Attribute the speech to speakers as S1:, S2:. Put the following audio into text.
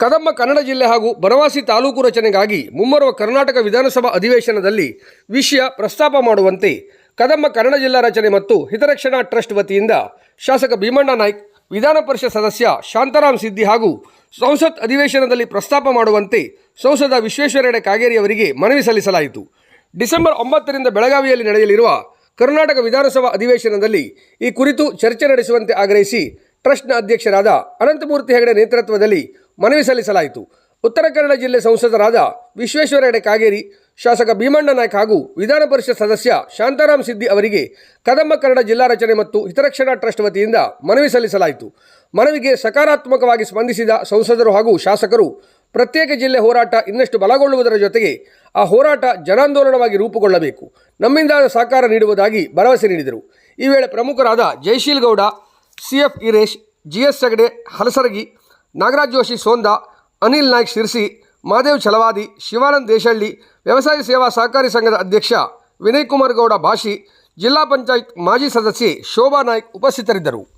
S1: ಕದಂಬ ಕನ್ನಡ ಜಿಲ್ಲೆ ಹಾಗೂ ಬನವಾಸಿ ತಾಲೂಕು ರಚನೆಗಾಗಿ ಮುಂಬರುವ ಕರ್ನಾಟಕ ವಿಧಾನಸಭಾ ಅಧಿವೇಶನದಲ್ಲಿ ವಿಷಯ ಪ್ರಸ್ತಾಪ ಮಾಡುವಂತೆ ಕದಂಬ ಕನ್ನಡ ಜಿಲ್ಲಾ ರಚನೆ ಮತ್ತು ಹಿತರಕ್ಷಣಾ ಟ್ರಸ್ಟ್ ವತಿಯಿಂದ ಶಾಸಕ ಭೀಮಣ್ಣ ನಾಯ್ಕ್, ವಿಧಾನ ಪರಿಷತ್ ಸದಸ್ಯ ಶಾಂತಾರಾಮ್ ಸಿದ್ದಿ ಹಾಗೂ ಸಂಸತ್ ಅಧಿವೇಶನದಲ್ಲಿ ಪ್ರಸ್ತಾಪ ಮಾಡುವಂತೆ ಸಂಸದ ವಿಶ್ವೇಶ್ವರ ಹೆಗಡೆ ಕಾಗೇರಿ ಅವರಿಗೆ ಮನವಿ ಸಲ್ಲಿಸಲಾಯಿತು. ಡಿಸೆಂಬರ್ ಒಂಬತ್ತರಿಂದ ಬೆಳಗಾವಿಯಲ್ಲಿ ನಡೆಯಲಿರುವ ಕರ್ನಾಟಕ ವಿಧಾನಸಭಾ ಅಧಿವೇಶನದಲ್ಲಿ ಈ ಕುರಿತು ಚರ್ಚೆ ನಡೆಸುವಂತೆ ಆಗ್ರಹಿಸಿ ಟ್ರಸ್ಟ್ನ ಅಧ್ಯಕ್ಷರಾದ ಅನಂತಮೂರ್ತಿ ಹೆಗಡೆ ನೇತೃತ್ವದಲ್ಲಿ ಮನವಿ ಸಲ್ಲಿಸಲಾಯಿತು. ಉತ್ತರ ಕನ್ನಡ ಜಿಲ್ಲೆ ಸಂಸದರಾದ ವಿಶ್ವೇಶ್ವರ ಹೆಗಡೆ ಕಾಗೇರಿ, ಶಾಸಕ ಭೀಮಣ್ಣ ನಾಯ್ಕ ಹಾಗೂ ವಿಧಾನ ಪರಿಷತ್ ಸದಸ್ಯ ಶಾಂತಾರಾಮ್ ಸಿದ್ದಿ ಅವರಿಗೆ ಕದಂಬ ಕನ್ನಡ ಜಿಲ್ಲಾ ರಚನೆ ಮತ್ತು ಹಿತರಕ್ಷಣಾ ಟ್ರಸ್ಟ್ ವತಿಯಿಂದ ಮನವಿ ಸಲ್ಲಿಸಲಾಯಿತು. ಮನವಿಗೆ ಸಕಾರಾತ್ಮಕವಾಗಿ ಸ್ಪಂದಿಸಿದ ಸಂಸದರು ಹಾಗೂ ಶಾಸಕರು, ಪ್ರತ್ಯೇಕ ಜಿಲ್ಲೆ ಹೋರಾಟ ಇನ್ನಷ್ಟು ಬಲಗೊಳ್ಳುವುದರ ಜೊತೆಗೆ ಆ ಹೋರಾಟ ಜನಾಂದೋಲನವಾಗಿ ರೂಪುಗೊಳ್ಳಬೇಕು. ನಮ್ಮಿಂದ ಸಹಕಾರ ನೀಡುವುದಾಗಿ ಭರವಸೆ ನೀಡಿದರು. ಈ ವೇಳೆ ಪ್ರಮುಖರಾದ Jayasheel Gowda C F Eresh G S Hegde, Halasaragi, Nagaraj Joshi, Sonda, Anil Naik, Sirsi, Madev Chalavadi, Shivanand Deshahalli ವ್ಯವಸಾಯ ಸೇವಾ ಸಹಕಾರಿ ಸಂಘದ ಅಧ್ಯಕ್ಷ ವಿನಯ್ ಕುಮಾರ್ ಗೌಡ ಭಾಷಿ, ಜಿಲ್ಲಾ ಪಂಚಾಯತ್ ಮಾಜಿ ಸದಸ್ಯೆ ಶೋಭಾ ನಾಯ್ಕ್ ಉಪಸ್ಥಿತರಿದ್ದರು.